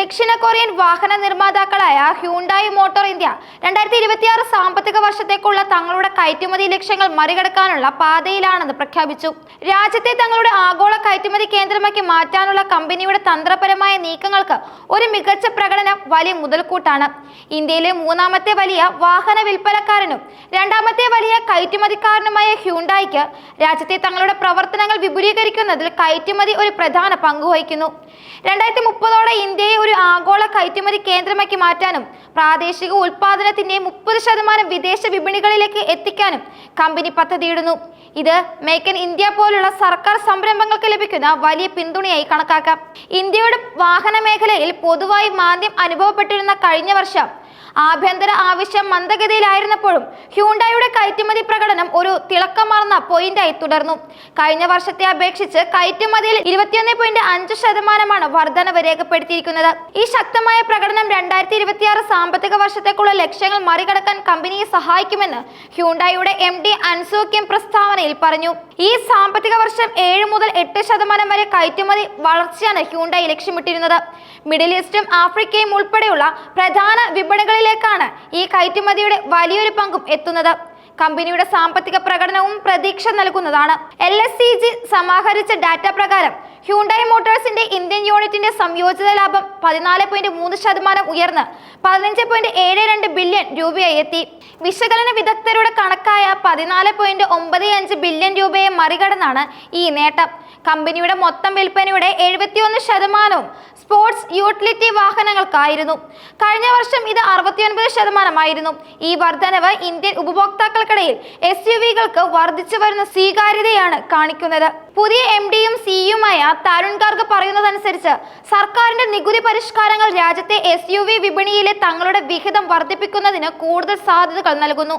ദക്ഷിണ കൊറിയൻ വാഹന നിർമ്മാതാക്കളായ Hyundai motor India രണ്ടായിരത്തി ഇരുപത്തിയാറ് സാമ്പത്തിക വർഷത്തേക്കുള്ള തങ്ങളുടെ കയറ്റുമതി ലക്ഷ്യങ്ങൾ മറികടക്കാനുള്ള പാതയിലാണെന്ന് പ്രഖ്യാപിച്ചു. രാജ്യത്തെ തങ്ങളുടെ ആഗോള കയറ്റുമതി കേന്ദ്രമാക്കി മാറ്റാനുള്ള കമ്പനിയുടെ തന്ത്രപരമായ നീക്കങ്ങൾക്ക് ഒരു മികച്ച പ്രകടനം വലിയ മുതൽക്കൂട്ടാണ്. ഇന്ത്യയിലെ മൂന്നാമത്തെ വലിയ വാഹന വിൽപ്പനക്കാരനും രണ്ടാമത്തെ വലിയ കയറ്റുമതിക്കാരനുമായ ഹ്യൂണ്ടായിക്ക് രാജ്യത്തെ തങ്ങളുടെ പ്രവർത്തനങ്ങൾ വിപുലീകരിക്കുന്നതിൽ കയറ്റുമതി ഒരു പ്രധാന പങ്കുവഹിക്കുന്നു രണ്ടായിരത്തി മുപ്പതോടെ ഇന്ത്യയെ ഒരു ആഗോള കയറ്റുമതി കേന്ദ്രമാക്കി മാറ്റാനും പ്രാദേശിക ഉൽപാദനത്തിന്റെ മുപ്പത് ശതമാനം വിദേശ വിപണികളിലേക്ക് എത്തിക്കാനും കമ്പനി പദ്ധതിയിടുന്നു. ഇത് മേക്ക് ഇൻ ഇന്ത്യ പോലുള്ള സർക്കാർ സംരംഭങ്ങൾക്ക് ലഭിക്കുന്ന വലിയ പിന്തുണയായി കണക്കാക്കാം. ഇന്ത്യയുടെ വാഹന മേഖലയിൽ പൊതുവായി മാന്ദ്യം അനുഭവപ്പെട്ടിരുന്ന കഴിഞ്ഞ വർഷം ആഭ്യന്തര ആവശ്യം മന്ദഗതിയിലായിരുന്നപ്പോഴും ഹ്യൂണ്ടായുടെ കയറ്റുമതി പ്രകടനം ഒരു തിളക്കമാർന്ന പോയിന്റായി തുടർന്നു. കഴിഞ്ഞ വർഷത്തെ അപേക്ഷിച്ച് കയറ്റുമതിയിൽ ഇരുപത്തിയൊന്ന് പോയിന്റ് അഞ്ച് ശതമാനമാണ് വർധനവ് രേഖപ്പെടുത്തിയിരിക്കുന്നത്. ഈ ശക്തമായ പ്രകടനം രണ്ടായിരത്തി ഇരുപത്തിയാറ് സാമ്പത്തിക വർഷത്തേക്കുള്ള ലക്ഷ്യങ്ങൾ മറികടക്കാൻ കമ്പനിയെ സഹായിക്കുമെന്ന് ഹ്യൂണ്ടായുടെ എം ഡി അൻസോക്യം പ്രസ്താവനയിൽ പറഞ്ഞു. ഈ സാമ്പത്തിക വർഷം ഏഴ് മുതൽ എട്ട് ശതമാനം വരെ കയറ്റുമതി വളർച്ചയാണ് ഹ്യൂണ്ടായി ലക്ഷ്യമിട്ടിരുന്നത്. മിഡിൽ ഈസ്റ്റും ആഫ്രിക്കയും ഉൾപ്പെടെയുള്ള പ്രധാന വിപണികളിലേക്കാണ് ഈ കയറ്റുമതിയുടെ വലിയൊരു പങ്കും എത്തുന്നത്. കമ്പനിയുടെ സാമ്പത്തിക പ്രകടനവും പ്രതീക്ഷ നൽകുന്നതാണ്. എൽ എസ് സി ജി സമാഹരിച്ച ഡാറ്റ പ്രകാരം ഹ്യൂണ്ടായി മോട്ടോഴ്സിന്റെ ഇന്ത്യൻ യൂണിറ്റിന്റെ സംയോജിത ലാഭം പതിനാല് പോയിന്റ് മൂന്ന് ശതമാനം ഉയർന്ന് പതിനഞ്ച് പോയിന്റ് ഏഴ് രണ്ട് ബില്യൺ രൂപയായി എത്തി. വിശകലന വിദഗ്ധരുടെ കണക്കായ പതിനാല് പോയിന്റ് ഒമ്പത് അഞ്ച് ബില്യൺ രൂപയെ മറികടന്നാണ് ഈ നേട്ടം. കമ്പനിയുടെ മൊത്തം വിൽപ്പനയുടെ എഴുപത്തിയൊന്ന് ശതമാനവും സ്പോർട്സ് യൂട്ടിലിറ്റി വാഹനങ്ങൾക്കായിരുന്നു. കഴിഞ്ഞ വർഷം ഇത് അറുപത്തിയൊൻപത് ശതമാനമായിരുന്നു. ഈ വർധനവ് ഇന്ത്യൻ ഉപഭോക്താക്കൾക്കിടയിൽ എസ് യു വികൾക്ക് വർദ്ധിച്ചു വരുന്ന സ്വീകാര്യതയാണ് കാണിക്കുന്നത്. പുതിയ എം ഡിയും സിയുമായ തരുൺ ഗാർഗ് പറയുന്നതനുസരിച്ച് സർക്കാരിന്റെ നികുതി പരിഷ്കാരങ്ങൾ രാജ്യത്തെ എസ് യു വി വിപണിയിലെ തങ്ങളുടെ വിഹിതം വർദ്ധിപ്പിക്കുന്നതിന് കൂടുതൽ സാധ്യതകൾ നൽകുന്നു.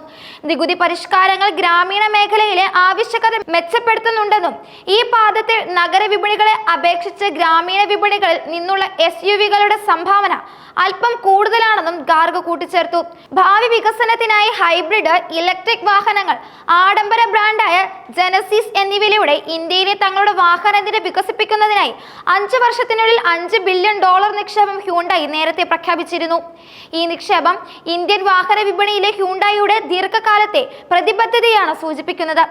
നികുതി പരിഷ്കാരങ്ങൾ ഗ്രാമീണ മേഖലയിലെ ആവശ്യകത മെച്ചപ്പെടുത്തുന്നുണ്ടെന്നും ഈ പാദത്തിൽ നഗര വിപണികളെ അപേക്ഷിച്ച് ഗ്രാമീണ വിപണികളിൽ നിന്നുള്ള എസ് യു വികളുടെ സംഭാവന അല്പം കൂടുതലാണെന്നും ഗാർഗ് കൂട്ടിച്ചേർത്തു. ഭാവി വികസനത്തിനായി ഹൈബ്രിഡ് ഇലക്ട്രിക് വാഹനങ്ങൾ ആഡംബര ബ്രാൻഡായ ജനസിസ് എന്നിവയിലൂടെ ഇന്ത്യയിലെ തങ്ങളുടെ വാഹനത്തിനെ വികസിപ്പിക്കുന്നതിനായി അഞ്ച് വർഷത്തിനുള്ളിൽ അഞ്ച് ബില്യൺ ഡോളർ നിക്ഷേപം ഹ്യൂണ്ടായി നേരത്തെ പ്രഖ്യാപിച്ചിരുന്നു. ഈ നിക്ഷേപം ഇന്ത്യൻ വാഹന വിപണിയിലെ ഹ്യൂണ്ടായിയുടെ ദീർഘകാലത്തെ പ്രതിബദ്ധതയാണ് സൂചിപ്പിക്കുന്നത്.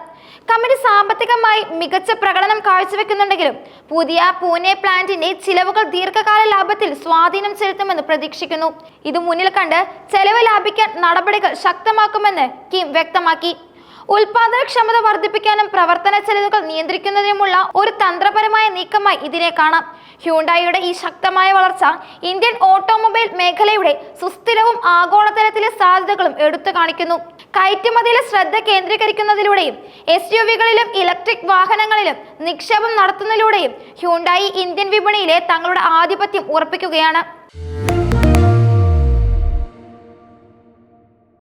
കമ്പനി സാമ്പത്തികമായി മികച്ച പ്രകടനം കാഴ്ചവെക്കുന്നുണ്ടെങ്കിലും പുതിയ പൂനെ പ്ലാന്റിന്റെ ചിലവുകൾ ദീർഘകാല ലാഭത്തിൽ സ്വാധീനം ചെലുത്തുമെന്ന് പ്രതീക്ഷിക്കുന്നു. ഇത് മുന്നിൽ കണ്ട് ചെലവ് ലാഭിക്കാൻ നടപടികൾ ശക്തമാക്കുമെന്ന് കിം വ്യക്തമാക്കി. ഉൽപാദനക്ഷമത വർദ്ധിപ്പിക്കാനും പ്രവർത്തന ചെലവുകൾ നിയന്ത്രിക്കുന്നതിനുമുള്ള ഒരു തന്ത്രപരമായ നീക്കമായി ഇതിനെ കാണാം. ഹ്യൂണ്ടായിയുടെ ഈ ശക്തമായ വളർച്ച ഇന്ത്യൻ ഓട്ടോമൊബൈൽ മേഖലയുടെ സുസ്ഥിരവും ആഗോളതലത്തിലെ സാധ്യതകളും എടുത്തു കാണിക്കുന്നു. കയറ്റുമതിയിലെ ശ്രദ്ധ കേന്ദ്രീകരിക്കുന്നതിലൂടെയും എസ് യു വികളിലും ഇലക്ട്രിക് വാഹനങ്ങളിലും നിക്ഷേപം നടത്തുന്നതിലൂടെയും ഹ്യൂണ്ടായി ഇന്ത്യൻ വിപണിയിലെ തങ്ങളുടെ ആധിപത്യം ഉറപ്പിക്കുകയാണ്.